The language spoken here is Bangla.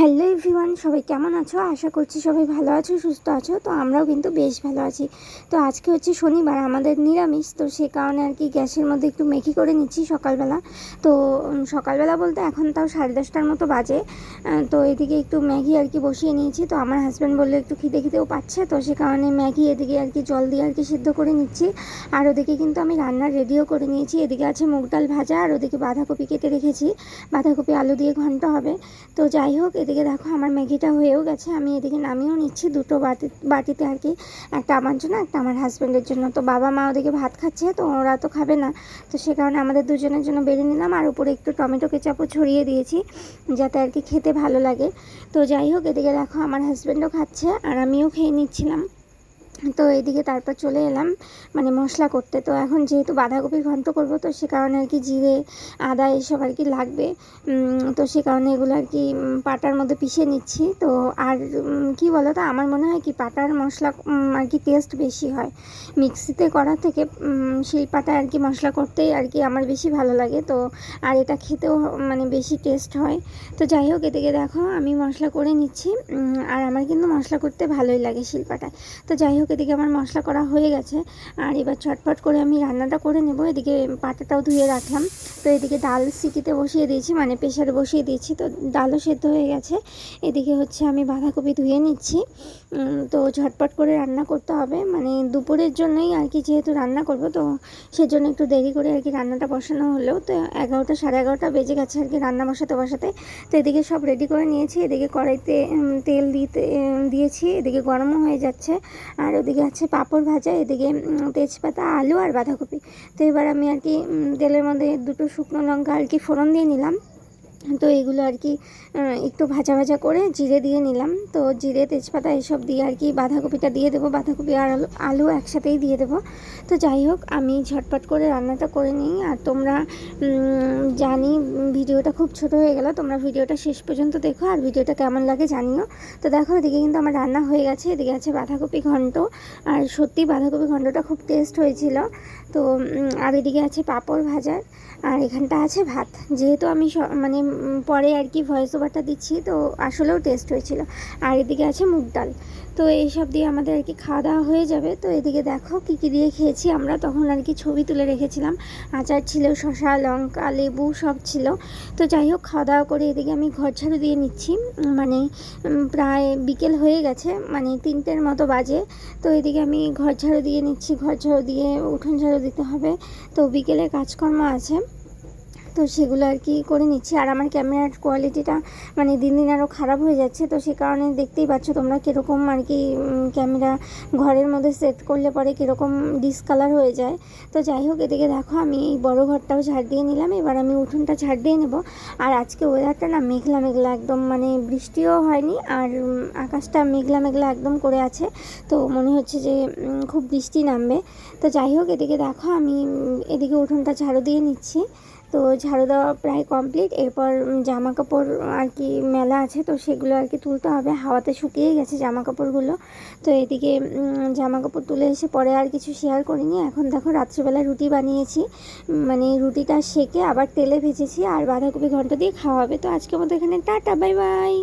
হ্যালো এভরিওয়ান, সবাই কেমন আছো? আশা করছি সবাই ভালো আছো, সুস্থ আছো। তো আমরাও কিন্তু বেশ ভালো আছি। তো আজকে হচ্ছে শনিবার, আমাদের নিরামিষ। তো সে কারণে আর কি গ্যাসের মধ্যে একটু মেখি করে নিচ্ছি সকালবেলা। তো সকালবেলা বলতে এখন তাও সাড়ে দশটার মতো বাজে। তো এদিকে একটু ম্যাগি আর কি বসিয়ে নিয়েছি। তো আমার হাজব্যান্ড বলল, একটু খিদে খিদেও পাচ্ছে? তো সে কারণে ম্যাগি এদিকে আর কি জল দিয়ে আর কি সিদ্ধ করে নিচ্ছি। আর ওদিকে কিন্তু আমি রান্নার রেডিও করে নিয়েছি। এদিকে আছে মুগ ডাল ভাজা, আর ওদিকে বাঁধাকপি কেটে রেখেছি। বাঁধাকপি, আলু দিয়ে ঘন্ট হবে। তো যাই হোক এদিকে দেখো আমার ম্যাগিটা হয়েও গেছে, আমি এদিকে নামিয়েও নিচ্ছি দুটো বাটি, বাটিতে আর কি। একটা আমার জন্য, একটা আমার হাজব্যান্ডের জন্য। তো বাবা মা ওদিকে ভাত খাচ্ছে, তো ওরা তো খাবে না। তো সে কারণে আমাদের দুজনের জন্য বেড়ে নিলাম, আর উপরে একটু টমেটো কেচাপও ছড়িয়ে দিয়েছি, যাতে আর কি খেতে ভালো লাগে। তো যাই হোক, এদিকে দেখো আমার হাজব্যান্ডও খাচ্ছে, আর আমিও খেয়ে নিচ্ছিলাম। তো এদিকে তারপর চলে এলাম মানে মশলা করতে। তো এখন যেহেতু বাঁধাকপি ঘন্ট করব, তো সে কারণে আর কি জিরে, আদা এসব আর কি লাগবে। তো সে কারণে এগুলো আর কি পাটার মধ্যে পিষে নিচ্ছি। তো আর কি বলো তো আমার মনে হয় কি, পাটার মশলা আর কি টেস্ট বেশি হয়। মিক্সিতে করা থেকে শিলপাটা আর কি মশলা করতেই আর কি আমার বেশি ভালো লাগে। তো আর এটা খেতেও মানে বেশি টেস্ট হয়। তো যাই হোক, এদিকে দেখো, আমি মশলা করে নিচ্ছি। আর আমার কিন্তু মশলা করতে ভালোই লাগে শিলপাটায় তো যাই হোক এদিকে আমার মশলা করা হয়ে গেছে। আর এবার চটপট করে আমি রান্নাটা করে নেব। এদিকে পাটাটাও ধুয়ে রাখলাম। তো এদিকে ডাল সিটিতে বসিয়ে দিয়েছি মানে প্রেশারে বসিয়ে দিয়েছি। তো ডালও সেদ্ধ হয়ে গেছে। এদিকে হচ্ছে আমি বাঁধাকপি ধুয়ে নিচ্ছি। তো ঝটপট করে রান্না করতে হবে। মানে দুপুরের জন্যই আর কি যেহেতু রান্না করব, তো সেজন্য একটু দেরি করে আর কি রান্নাটা বসানো হলেও তো এগারোটা, সাড়ে এগারোটা বেজে গেছে আর কি রান্না বসাতে বসাতে। তো এদিকে সব রেডি করে নিয়েছি। এদিকে কড়াইতে তেল দিতে দিয়েছি। এদিকে গরমও হয়ে যাচ্ছে। আর ওদিকে আছে পাঁপড় ভাজা, এদিকে তেজপাতা, আলু আর বাঁধাকপি। তো এবার আমি আর কি তেলের মধ্যে দুটো শুকনো লঙ্কা আর কি ফোড়ন দিয়ে নিলাম। তো এগুলো আর কি একটু ভাজা ভাজা করে জিরে দিয়ে নিলাম। তো জিরে, তেজপাতা এসব দিয়ে আর কি বাঁধাকপিটা দিয়ে দেবো। বাঁধাকপি আর আলু আলু একসাথেই দিয়ে দেবো। তো যাই হোক, আমি ঝটপট করে রান্নাটা করে নিই। আর তোমরা জানি ভিডিওটা খুব ছোট হয়ে গেল, তোমরা ভিডিওটা শেষ পর্যন্ত দেখো আর ভিডিওটা কেমন লাগে জানিও। তো দেখো, এদিকে কিন্তু আমার রান্না হয়ে গেছে। এদিকে আছে বাঁধাকপি ঘন্ট। আর সত্যি বাঁধাকপি ঘন্টটা খুব টেস্ট হয়েছিল। তো আর এদিকে আছে পাঁপড় ভাজার। আর এখানটা আছে ভাত। যেহেতু আমি মানে পরে আর কি ভয়েস ওভারটা দিচ্ছি, তো আসলেও টেস্ট হয়েছিল। আর এদিকে আছে মুগ ডাল। তো এইসব দিয়ে আমাদের আর কি খাওয়া দাওয়া হয়ে যাবে। তো এদিকে দেখো কী কী দিয়ে খেয়েছি আমরা। তখন আর কি ছবি তুলে রেখেছিলাম। আচার ছিল শসা, লঙ্কা, লেবু সব ছিল। তো যাই হোক খাওয়া দাওয়া করে এদিকে আমি ঘর ঝাড়ু দিয়ে নিচ্ছি। মানে প্রায় বিকেল হয়ে গেছে। মানে তিনটের মতো বাজে। তো এদিকে আমি ঘর ঝাড়ু দিয়ে নিচ্ছি। ঘর ঝাড়ু দিয়ে উঠোন ঝাড়ু দিতে হবে। তো বিকেলে কাজকর্ম আছে। তো সেগুলো আর কি করে নিচ্ছি। আর আমার ক্যামেরার কোয়ালিটিটা মানে দিন দিন আরও খারাপ হয়ে যাচ্ছে, তো সে কারণে দেখতেই পাচ্ছ তোমরা কীরকম আর কি ক্যামেরা ঘরের মধ্যে সেট করলে পরে কীরকম ডিসকালার হয়ে যায়। তো যাই হোক, এদিকে দেখো আমি এই বড় ঘরটাও ঝাড় দিয়ে নিলাম। এবার আমি উঠোনটা ঝাড় দিয়ে নেব। আর আজকে ওয়েদারটা না মেঘলা মেঘলা একদম মানে বৃষ্টিও হয়নি আর আকাশটা মেঘলা মেঘলা একদম করে আছে। তো মনে হচ্ছে যে খুব বৃষ্টি নামবে। তো যাই হোক, এদিকে দেখো আমি এদিকে উঠোনটা ঝাড়ু দিয়ে নিচ্ছি। তো ঝাড়ু দেওয়া প্রায় কমপ্লিট এরপর জামা কাপড় আর কি মেলা আছে, তো সেগুলো আর কি তুলতে হবে। হাওয়াতে শুকিয়ে গেছে জামা কাপড়গুলো তো এদিকে জামা কাপড় তুলে এসে পরে আর কিছু শেয়ার করিনি। এখন দেখো রাত্রিবেলা রুটি বানিয়েছি। মানে রুটিটা সেকে আবার তেলে ভেজেছি। আর বাঁধাকপি ঘন্ট দিয়ে খাওয়া হবে। তো আজকে মতো এখানে টাটা, বাই বাই।